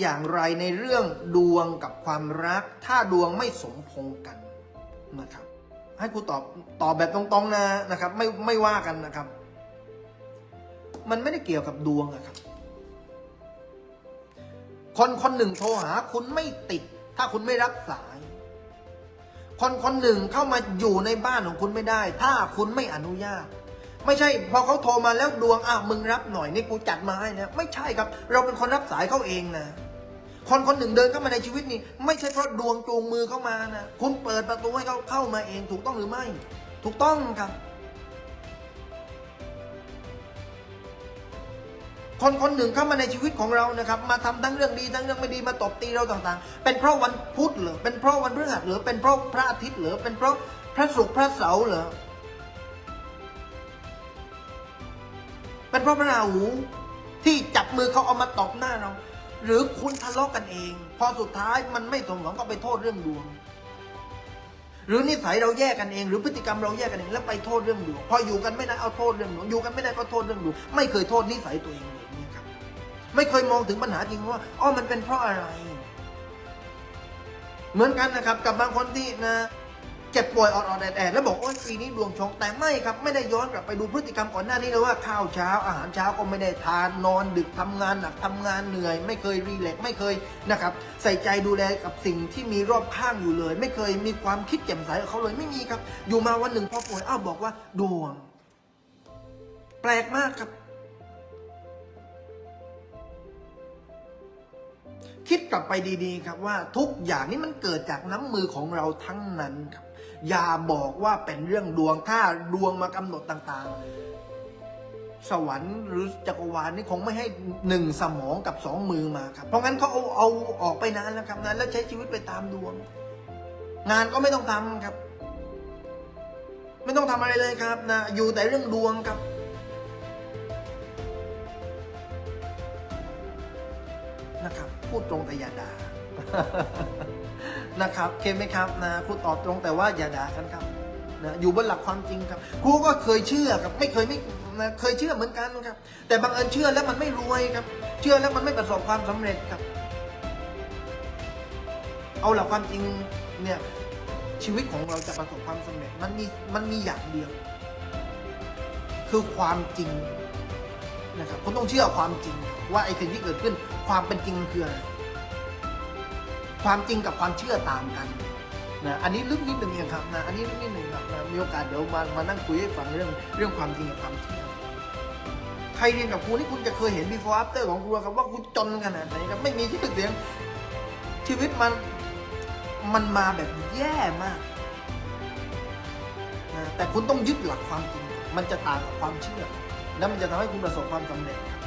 อย่างไรในเรื่องดวงกับความรัก ถ้าดวงไม่สมพงกันนะครับ ให้ครูตอบตอบแบบตรงๆนะนะครับ ไม่ไม่ว่ากันนะครับ มันไม่ได้เกี่ยวกับดวงอะครับ คนคนหนึ่งโทรหาคุณไม่ติด ถ้าคุณไม่รับสาย คนคนหนึ่งเข้ามาอยู่ในบ้านของคุณไม่ได้ ถ้าคุณไม่อนุญาต ไม่ใช่พอเขาโทรมาแล้วดวงอ้าวมึงรับหน่อยนี่กูจัดมาให้นะไม่ใช่ครับ เราเป็นคนรับสายเขาเองนะคนคนหนึ่งเดินเข้ามาในชีวิตนี่ไม่ใช่เพราะดวงจูงมือเข้ามานะคุณเปิดประตูให้เขาเข้ามาเองถูกต้องหรือไม่ ถูกต้องครับ คนคนหนึ่งเข้ามาในชีวิตของเรานะครับ มาทำทั้งเรื่องดีทั้งเรื่องไม่ดีมาตบตีเราต่างๆ เป็นเพราะวันพุธเหรอเป็นเพราะวันพฤหัสเหรอเป็นเพราะพระอาทิตย์เหรอเป็นเพราะพระศุกร์พระเสาร์เหรอ เป็นเพราะพระราหูที่จับมือเขาเอามาตอบหน้าเรา หรือคุณทะเลาะกันเอง พอสุดท้ายมันไม่สมหวังก็ไปโทษเรื่องดวง หรือนิสัยเราแยกกันเอง หรือพฤติกรรมเราแยกกันเองแล้วไปโทษเรื่องดวงพออยู่กันไม่ได้เอาโทษเรื่องดวงอยู่กันไม่ได้ก็โทษเรื่องดวงไม่เคยโทษนิสัยตัวเองเลยเนี่ยครับ ไม่เคยมองถึงปัญหาจริงว่าอ๋อมันเป็นเพราะอะไร เหมือนกันนะครับกับบางคนที่นะ เจ็บป่วยอ่อดๆแอดๆแล้วบอกโอ้ยปีนี้ดวงชงแต่ไม่ครับ ไม่ได้ย้อนกลับไปดูพฤติกรรมก่อนหน้านี้เลยว่าข้าวเช้าอาหารเช้าก็ไม่ได้ทานนอนดึกทำงานหนักทำงานเหนื่อย ไม่เคยรีแลกไม่เคยนะครับใส่ใจดูแลกับสิ่งที่มีรอบข้างอยู่เลย ไม่เคยมีความคิดแจ่มใสกับเขาเลยไม่มีครับ อยู่มาวันหนึ่งพอป่วยอ้าวบอกว่าดวง แปลกมากครับคิดกลับไปดีๆครับว่าทุกอย่างนี้มันเกิดจากน้ำมือของเราทั้งนั้นครับ อย่าบอกว่าเป็นเรื่องดวงถ้าดวงมากำหนดต่างๆ สวรรค์หรือจักรวาลนี่คงไม่ให้หนึ่งสมองกับสองมือมาครับ เพราะงั้นเขาเอาเอาออกไปนานแล้วครับนะแล้วใช้ชีวิตไปตามดวง งานก็ไม่ต้องทำครับ ไม่ต้องทำอะไรเลยครับนะอยู่แต่เรื่องดวงครับนะครับพูดตรงแต่อย่าด่า นะครับเคไหมครับนะพูตอบตรงแต่ว่าอย่าด่ากันครับนะอยู่บนหลักความจริงครับครูก็เคยเชื่อครับไม่เคยไม่นะเคยเชื่อเหมือนกันครับ แต่บางเอิญเชื่อแล้วมันไม่รวยครับ เชื่อแล้วมันไม่ประสบความสำเร็จครับ เอาหลักความจริงเนี่ยชีวิตของเราจะประสบความสำเร็จมันมีมันมีอย่างเดียว คือความจริงนะครับคุณต้องเชื่อความจริง ว่าไอ้สิ่งที่เกิดขึ้นความเป็นจริงมันคืออะไร ความจริงกับความเชื่อต่างกันนะอันนี้ลึกนิดหนึ่งเองครับนะอันนี้ลึกนิดหนึ่งครับนะมีโอกาสเดี๋ยวมามานั่งคุยให้ฟังเรื่องเรื่องความจริงกับความเชื่อใครเรียนกับครูนี่คุณจะเคยเห็น before after ของครูครับว่าคุณจนขนาดไหนครับไม่มีที่ตึกเสียงชีวิตมันมันมาแบบแย่มากนะแต่คุณต้องยึดหลักความจริง มันจะต่างกับความเชื่อ แล้วมันจะทำให้คุณประสบความสำเร็จครับ